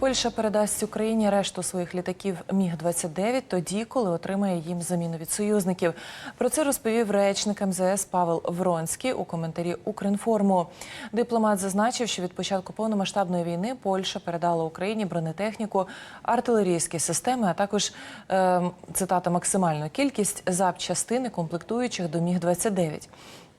Польща передасть Україні решту своїх літаків Міг 29 тоді, коли отримає їм заміну від союзників. Про це розповів речник МЗС Павел Вронський у коментарі Укрінформу. Дипломат зазначив, що від початку повномасштабної війни Польща передала Україні бронетехніку, артилерійські системи, а також е, цитата максимальну кількість запчастини комплектуючих до Міг 29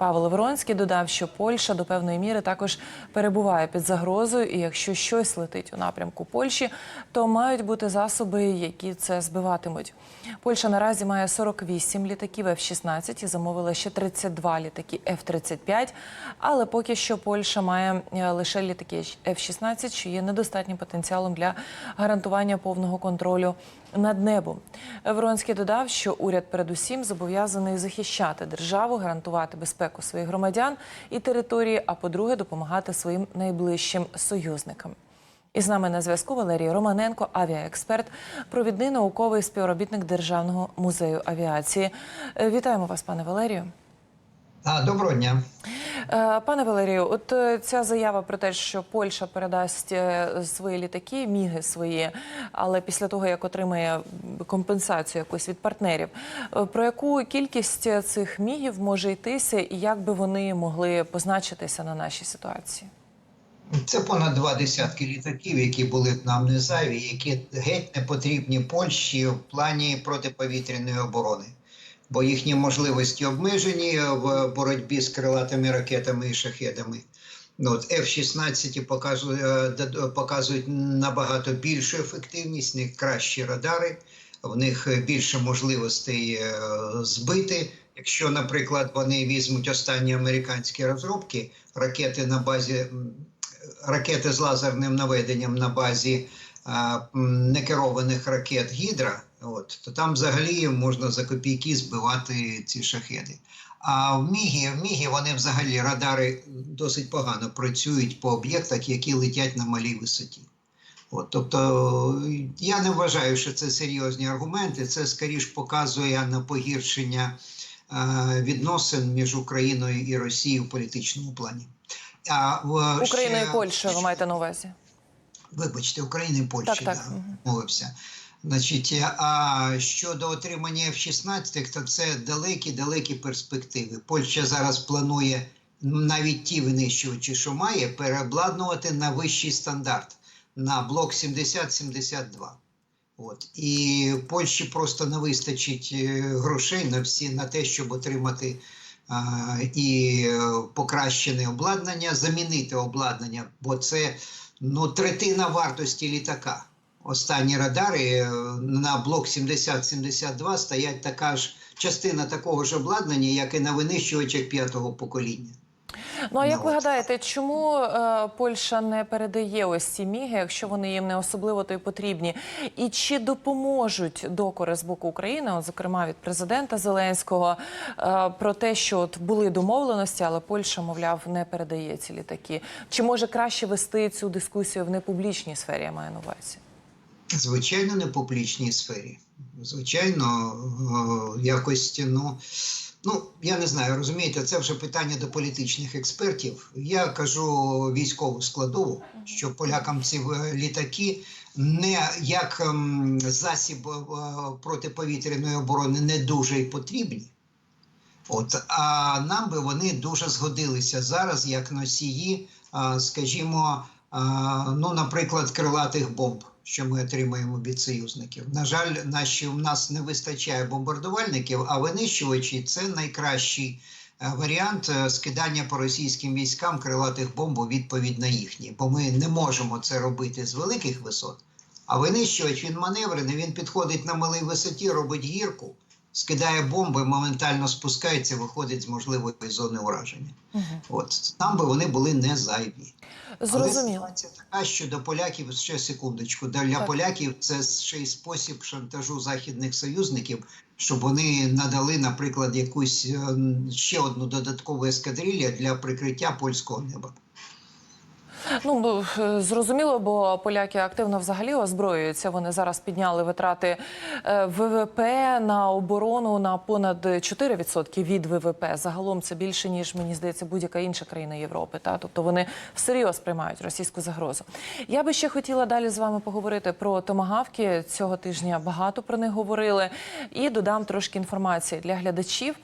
Павел Воронський додав, що Польща до певної міри також перебуває під загрозою, і якщо щось летить у напрямку Польщі, то мають бути засоби, які це збиватимуть. Польща наразі має 48 літаків F-16 і замовила ще 32 літаки F-35, але поки що Польща має е, лише літаки F-16, що є недостатнім потенціалом для гарантування повного контролю над небом. Вронський додав, що уряд передусім зобов'язаний захищати державу, гарантувати безпеку своїх громадян і території, а по-друге, допомагати своїм найближчим союзникам. І з нами на зв'язку Валерій Романенко, авіаексперт, провідний науковий співробітник Державного музею авіації. Вітаємо вас, пане Валерію. Доброго дня. Е, Пане Валерію, от е, ця заява про те, що Польща передасть е, свої літаки, міги свої, але після того як отримає компенсацію якусь від партнерів, про яку кількість цих мігів може йтися, і як би вони могли позначитися на нашій ситуації? Це понад два десятки літаків, які були нам не зайві, які геть не потрібні Польщі в плані протиповітряної оборони, бо їхні можливості обмежені в боротьбі з крилатими ракетами і шахедами. Ну, от F-16 показують, е, показують набагато більшу ефективність, в них кращі радари, в них більше можливостей е, збити. Якщо, наприклад, вони візьмуть останні американські розробки, ракети на базі ракети з лазерним наведенням на базі а, некерованих ракет Гідра, от, то там взагалі можна за копійки збивати ці шахеди. А в Мігі, в Мігі вони взагалі радари досить погано працюють по об'єктах, які летять на малій висоті. От, тобто я не вважаю, що це серйозні аргументи. Це скоріш показує на погіршення е, відносин між Україною і Росією в політичному плані. А в Україна ще- і Польща, ви маєте на увазі? Вибачте, Україна і Польща, Так, так. да, мовився. Значить, а щодо отримання F-16, то це далекі-далекі перспективи. Польща зараз планує навіть ті винищувачі, що має, переобладнувати на вищий стандарт на блок 70-72. От і Польщі просто не вистачить е, грошей на всі на те, щоб отримати а, і е, покращене обладнання, замінити обладнання, бо це ну третина вартості літака. Останні радари е, на блок 70-72 стоять така ж частина такого ж обладнання, як і на винищувачах п'ятого покоління. Ну а як Ну, ви гадаєте, чому е, Польща не передає ось ці міги, якщо вони їм не особливо то й потрібні? І чи допоможуть докори з боку України, от, зокрема від президента Зеленського, е, про те, що от були домовленості, але Польща, мовляв, не передає ці літаки? Чи може краще вести цю дискусію в непублічній сфері? Я маю на увазі? Звичайно, не в публічній сфері. Звичайно, е, якось, ну, ну, я не знаю, розумієте, це вже питання до політичних експертів. Я кажу військову складову, що полякам ці е, літаки не як ем, засіб е, протиповітряної оборони не дуже й потрібні. От, а нам би вони дуже згодилися зараз як носії, скажімо, ну, наприклад, крилатих бомб, що ми отримаємо від союзників. На жаль, наші у нас не вистачає бомбардувальників, а винищувачі це найкращий е, варіант е, скидання по російським військам крилатих бомб у відповідь на їхні, бо ми не можемо це робити з великих висот. А винищувач він маневрений, він підходить на малій висоті, робить гірку, скидає бомби, моментально спускається, виходить з можливої зони ураження. От там би вони були не зайві. Але Зрозуміло. ситуація така, що до поляків ще секундочку. Для Так. поляків це ще й спосіб шантажу західних союзників, щоб вони надали, наприклад, якусь е, ще одну додаткову ескадрилля для прикриття польського неба. Ну е, зрозуміло, бо поляки активно взагалі озброюються. Вони зараз підняли витрати е, ВВП на оборону на понад 4% від ВВП. Загалом це більше ніж мені здається будь-яка інша країна Європи. Та тобто вони всерйоз приймають російську загрозу. Я би ще хотіла далі з вами поговорити про томагавки. Цього тижня багато про них говорили. І додам трошки інформації для глядачів.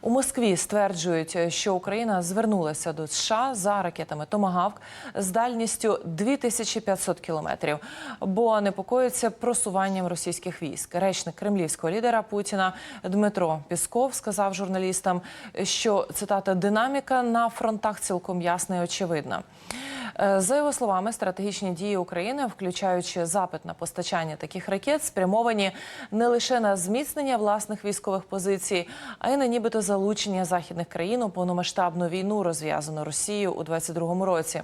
У Москві стверджують, що Україна звернулася до США за ракетами Томагавк з дальністю 2500 кілометрів, бо непокоїться просуванням російських військ. Речник кремлівського лідера Путіна Дмитро Пісков сказав журналістам, що цитата динаміка на фронтах цілком ясна і очевидна. Е, За його словами, стратегічні дії України, включаючи запит на постачання таких ракет, спрямовані не лише на зміцнення власних військових позицій, а й на нібито залучення західних країн у повномасштабну війну, розв'язану Росією у 2022 році.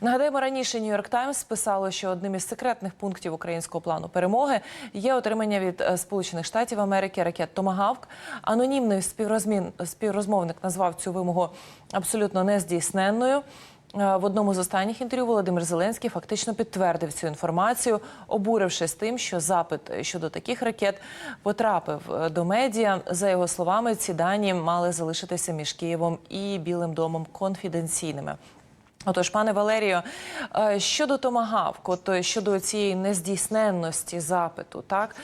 Нагадаємо, раніше Нью-Йорк Таймс писало, що одним із секретних пунктів українського плану перемоги є отримання від е, Сполучених Штатів Америки ракет Томагавк. Анонімний співрозмін співрозмовник назвав цю вимогу абсолютно нездійсненною. Е, В одному з останніх інтерв'ю Володимир Зеленський фактично підтвердив цю інформацію, обурившись тим, що запит щодо таких ракет потрапив е, до медіа. За його словами, ці дані мали залишитися між Києвом і Білим домом конфіденційними. Отож, пане Валерію, е, щодо томагавк, от е, щодо цієї нездійсненності запиту, так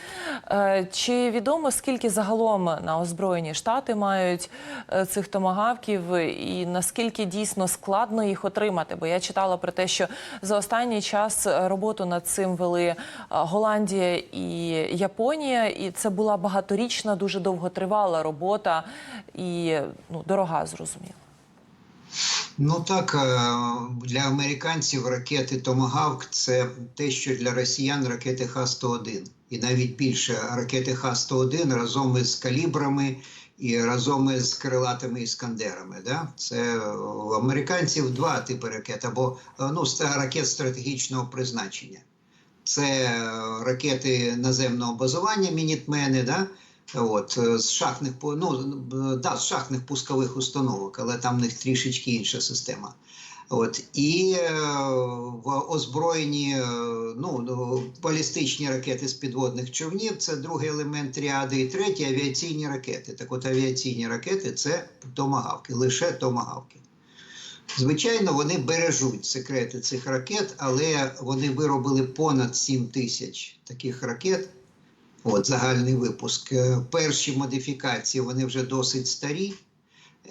е, чи відомо скільки загалом на озброєні штати мають цих томагавків, і наскільки дійсно складно їх отримати? Бо я читала про те, що за останній час роботу над цим вели Голландія і Японія, і це була багаторічна, дуже довготривала робота і ну дорога, зрозуміло. Ну так, е, для американців ракети Томагавк це те, що для росіян ракети Х-101. І навіть більше ракети Х-101 разом із калібрами і разом із крилатими іскандерами. Да? Це у американців два типи ракет, або е, ну, ракет стратегічного призначення. Це е, ракети наземного базування, мінітмени, да? От, е, з шахтних ну, е, да, з шахтних пускових установок, але там в них трішечки інша система. От, і е, в озброєні ну, ну, балістичні ракети з підводних човнів це другий елемент тріади, і третій авіаційні ракети. Так от авіаційні ракети це томагавки, лише томагавки. Звичайно, вони бережуть секрети цих ракет, але вони виробили понад 7 тисяч таких ракет. От загальний випуск. Е, Перші модифікації вони вже досить старі.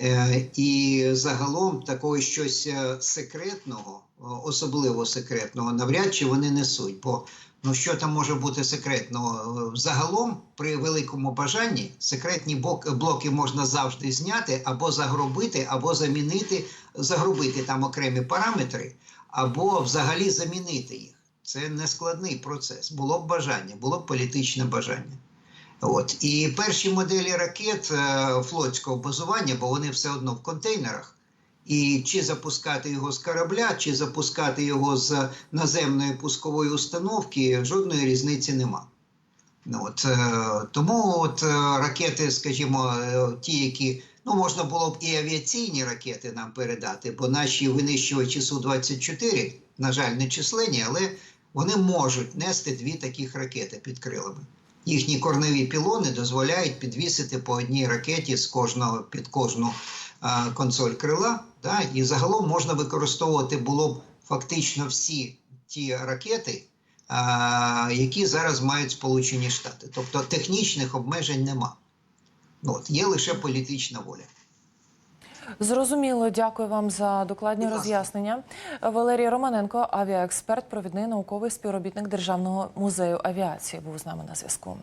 Е, І загалом такого щось е, секретного, особливо секретного, навряд чи вони несуть. Бо ну що там може бути секретного? Загалом, при великому бажанні, секретні блоки можна завжди зняти або загробити, або замінити, загробити там окремі параметри, або взагалі замінити їх. Це не складний процес. Було б бажання, було б політичне бажання. От. І перші моделі ракет е, флотського базування, бо вони все одно в контейнерах. І чи запускати його з корабля, чи запускати його з наземної пускової установки, жодної різниці нема. От, е, тому от, е, ракети, скажімо, ті, які ну, можна було б і авіаційні ракети нам передати, бо наші винищувачі Су-24, на жаль, не численні, але вони можуть нести дві таких ракети під крилами. Їхні корневі пілони дозволяють підвісити по одній ракеті з кожного під кожну а, консоль крила. Да? І загалом можна використовувати було б фактично всі ті ракети, а, які зараз мають Сполучені Штати. Тобто технічних обмежень нема. Ну, от, є лише політична воля. Зрозуміло, дякую вам за докладні роз'яснення. Валерій Романенко, авіаексперт, провідний науковий співробітник Державного музею авіації, був з нами на зв'язку.